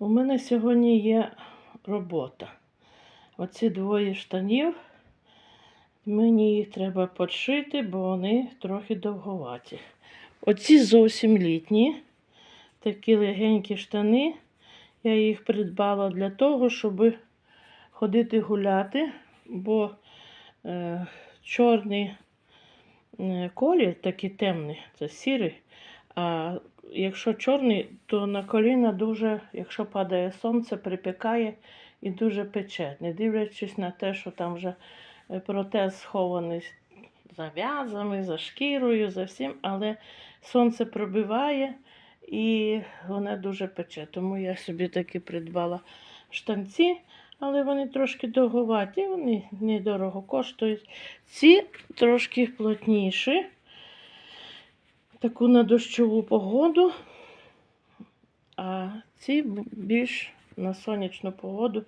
У мене сьогодні є робота. Оці двоє штанів. Мені їх треба подшити, бо вони трохи довговаті. Оці зовсім літні, такі легенькі штани. Я їх придбала для того, щоб ходити гуляти, бо е, чорний е, колір, такий темний, це сірий. А якщо чорний, то на коліна дуже, якщо падає сонце, припікає і дуже пече. Не дивлячись на те, що там вже е, протез схований за в'язами, за шкірою, за всім, але сонце пробиває і вона дуже пече. Тому я собі таки придбала штанці, але вони трошки довговаті, вони недорого коштують. Ці трошки плотніші таку на дощову погоду, а ці більш на сонячну погоду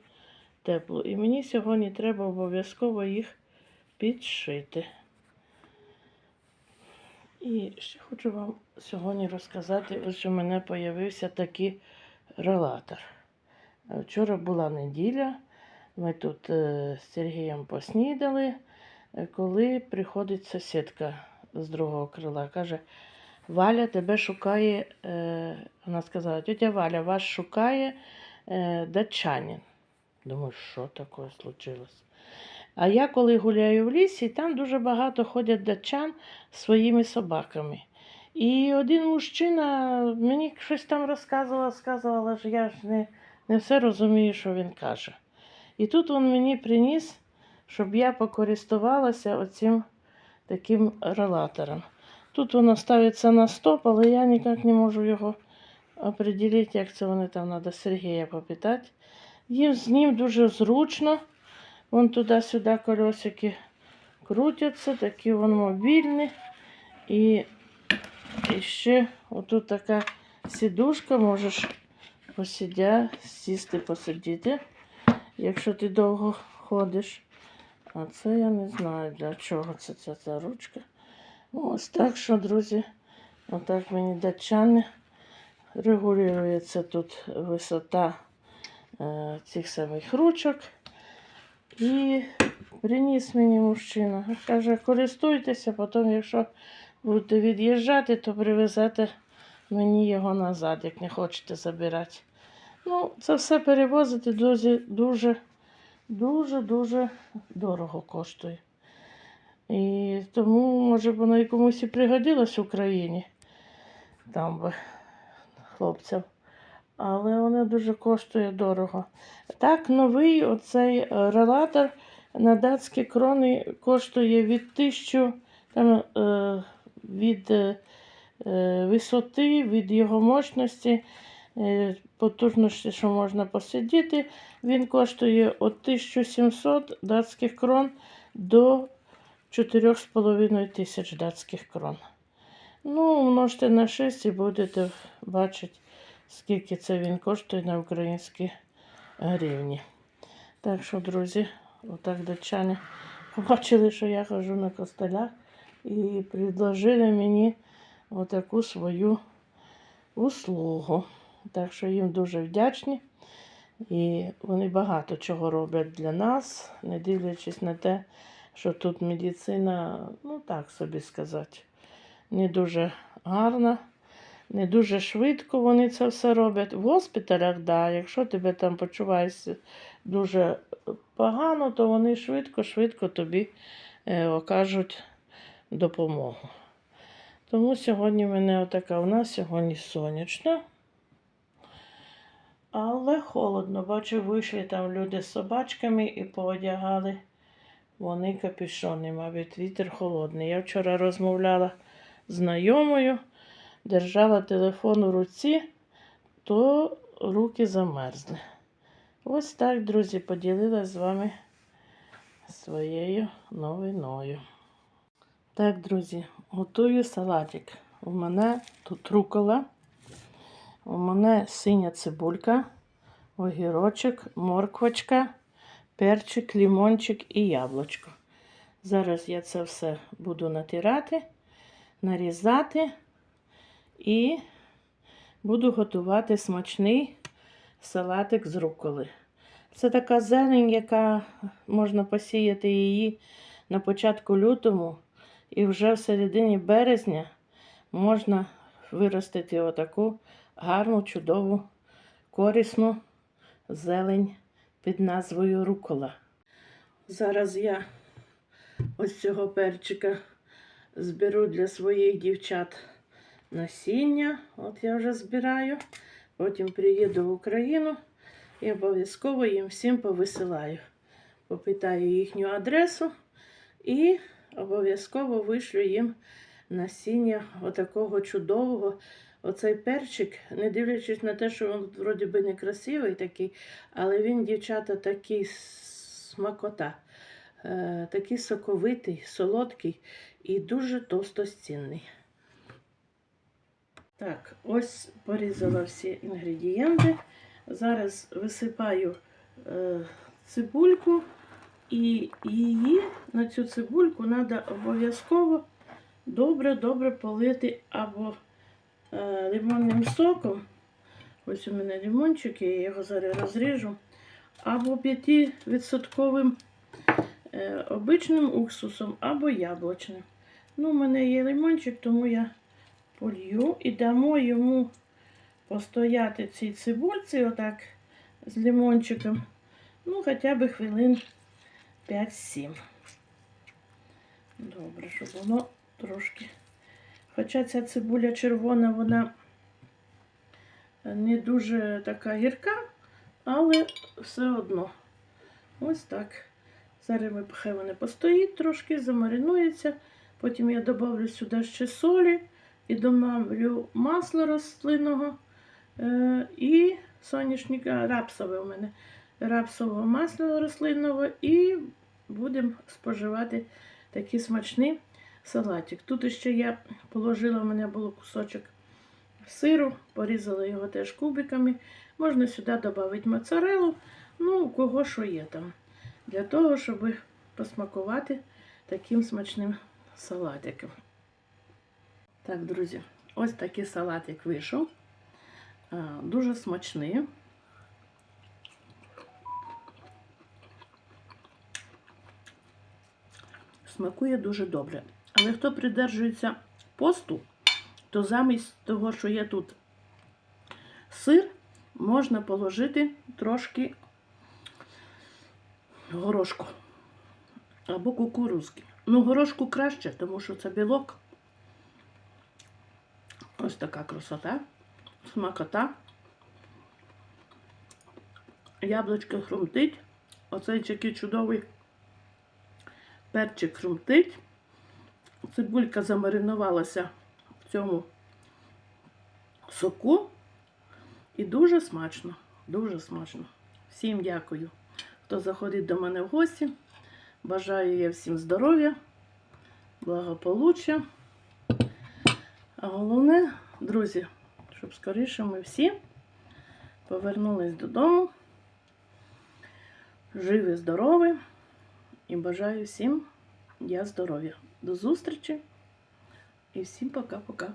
теплу. І мені сьогодні треба обов'язково їх підшити. І ще хочу вам сьогодні розказати, ось у мене з'явився такий релатор. Вчора була неділя, ми тут е, з Сергієм поснідали, е, коли приходить сусідка з другого крила. Каже, Валя тебе шукає, е, вона сказала, тетя Валя, вас шукає е, датчанин. Думаю, що таке случилось? А я коли гуляю в лісі, там дуже багато ходять датчан з своїми собаками. І один мужчина мені щось там розказував, сказувала, що я ж не, не все розумію, що він каже. І тут він мені приніс, щоб я покористувалася оцим таким релатором. Тут воно ставиться на стоп, але я ніяк не можу його определити, як це вони там треба Сергія попитати. Їм з ним дуже зручно. Вон туди-сюди колесики крутяться, такі вон мобільні. І, і ще отут така сідушка, можеш посидя, сісти, посидіти, якщо ти довго ходиш. А це я не знаю для чого це ця ручка. Ось так що, друзі, отак мені датчани. Регулюється тут висота е, цих самих ручок. І приніс мені мужчина. Каже, користуйтеся, потім, якщо будете від'їжджати, то привезете мені його назад, як не хочете забирати. Ну, це все перевозити дуже, дуже, дуже, дуже дорого коштує. І тому, може, воно і комусь і пригодилось в Україні, там би хлопцям. Але воно дуже коштує дорого. Так, новий оцей е, релатор на датські крони коштує від 1000 там, е, від е, е, висоти, від його мощності, потужності, що можна посидіти. Він коштує від 1700 датських крон до 4,5 тисяч датських крон. Ну, множте на 6 і будете бачити, скільки це він коштує на українські гривні. Так що, друзі, отак датчани побачили, що я хожу на костелях і предложили мені отаку свою услугу. Так що їм дуже вдячні. І вони багато чого роблять для нас, не дивлячись на те, що тут медицина, ну так собі сказати, не дуже гарна, не дуже швидко вони це все роблять. В госпіталях, да, якщо тебе там почуваєшся дуже погано, то вони швидко-швидко тобі е, окажуть допомогу. Тому сьогодні мене отака у нас сьогодні сонячно. Але холодно. Бачу, вийшли там люди з собачками і поодягали вони капюшони, мабуть, вітер холодний. Я вчора розмовляла з знайомою, держала телефон у руці, то руки замерзли. Ось так, друзі, поділилась з вами своєю новиною. Так, друзі, готую салатик. У мене тут рукола, у мене синя цибулька, огірочок, морквочка, перчик, лімончик і яблучко. Зараз я це все буду натирати, нарізати і буду готувати смачний салатик з руколи. Це така зелень, яка можна посіяти її на початку лютому, і вже в середині березня можна виростити отаку гарну, чудову, корисну зелень під назвою рукола. Зараз я ось цього перчика зберу для своїх дівчат насіння. От я вже збираю. Потім приїду в Україну і обов'язково їм всім повисилаю. Попитаю їхню адресу і обов'язково вишлю їм насіння отакого чудового. Оцей перчик, не дивлячись на те, що він вроді би не красивий такий, але він, дівчата, такий смакота, е, такий соковитий, солодкий і дуже товстостінний. Так, ось порізала всі інгредієнти. Зараз висипаю е, цибульку, і її на цю цибульку треба обов'язково добре-добре полити або лимонним соком. Ось у мене лимончик, я його зараз розріжу, або 5% е, обичним уксусом, або яблучним. Ну, у мене є лимончик, тому я полью і дамо йому постояти цій цибульці, отак з лимончиком. Ну, хоча б хвилин 5-7. Добре, щоб воно трошки. Хоча ця цибуля червона, вона не дуже така гірка, але все одно. Ось так. Зараз ми хай вони постоїть трошки, замаринується. Потім я додавлю сюди ще солі і добавлю масло рослинного е, і соняшника рапсове у мене. Рапсового масла рослинного і будемо споживати такий смачний салатик. Тут ще я положила, у мене було кусочок сиру, порізала його теж кубиками. Можна сюди додати моцарелу, ну, у кого що є там. Для того, щоб посмакувати таким смачним салатиком. Так, друзі, ось такий салатик вийшов. Дуже смачний. Смакує дуже добре. Але хто придержується посту, то замість того, що є тут сир, можна положити трошки горошку або кукурузки. Ну, горошку краще, тому що це білок. Ось така красота, смакота. Яблучко хрумтить. Оцей такий чудовий перчик хрумтить. Цибулька замаринувалася в цьому соку. І дуже смачно, дуже смачно. Всім дякую, хто заходить до мене в гості. Бажаю я всім здоров'я, благополуччя. А головне, друзі, щоб скоріше ми всі повернулись додому. Живі, здорові і бажаю всім я здоров'я. До зустрічі і всім пока-пока.